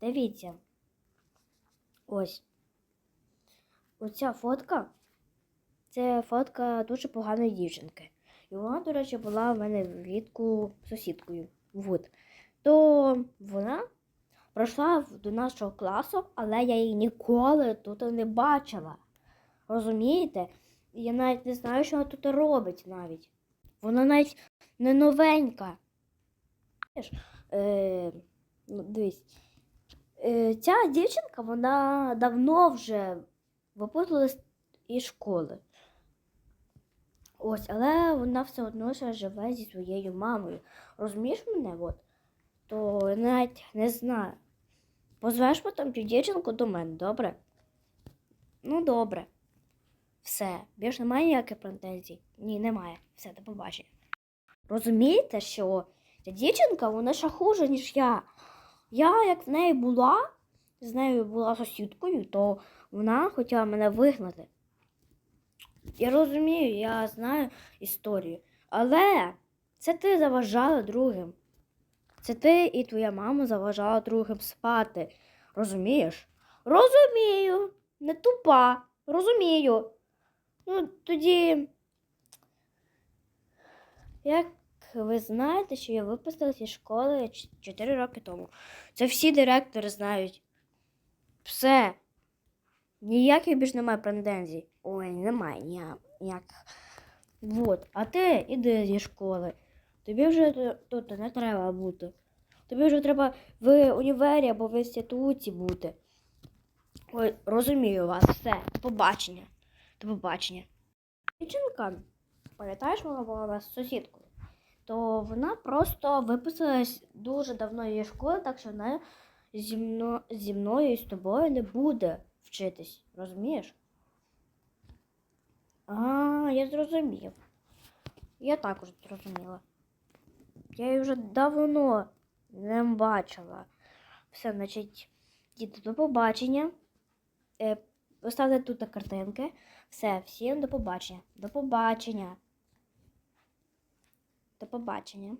Дивіться. Ось. Оця фотка. Це фотка дуже поганої дівчинки. І вона, до речі, була в мене влітку сусідкою. Вот. То вона пройшла до нашого класу, але я її ніколи тут не бачила. Розумієте? Я навіть не знаю, що вона тут робить навіть. Вона навіть не новенька. Е, ну, дивись. Е, ця дівчинка, вона давно вже випустилась із школи. Ось, але вона все одно ще живе зі своєю мамою. Розумієш мене? От? То навіть не знаю. Позвеш потім цю дівчинку до мене, добре? Ну, добре. Все, більш немає ніяких претензій? Ні, немає. Все, до побачення. Розумієте, що ця дівчинка, вона ще хуже, ніж я. Я, як в неї була, з нею була сусідкою, то вона хотіла мене вигнати. Я розумію, я знаю історію. Але це ти заважала другим. Це ти і твоя мама заважала другим спати. Розумієш? Розумію. Не тупа. Розумію. Ну, тоді. Як ви знаєте, що я випустилася з школи 4 роки тому. Це всі директори знають. Все. Ніяких більш немає претензій. Ой, немає ніяк- ніяких. Вот. А ти іди зі школи. Тобі вже тут не треба бути. Тобі вже треба в універі або в інституті бути. Ой, розумію вас, все. До побачення. До побачення. Дівчинка, пам'ятаєш, вона була у нас сусідкою? То вона просто виписалась дуже давно її школи, так що вона зі, мно, зі мною і з тобою не буде вчитись. Розумієш? А, я зрозумів. Я також зрозуміла. Я її вже давно не бачила. Все, значить, діти, до побачення. Е, поставте тут картинки. Все, всім до побачення. До побачення. До побачення.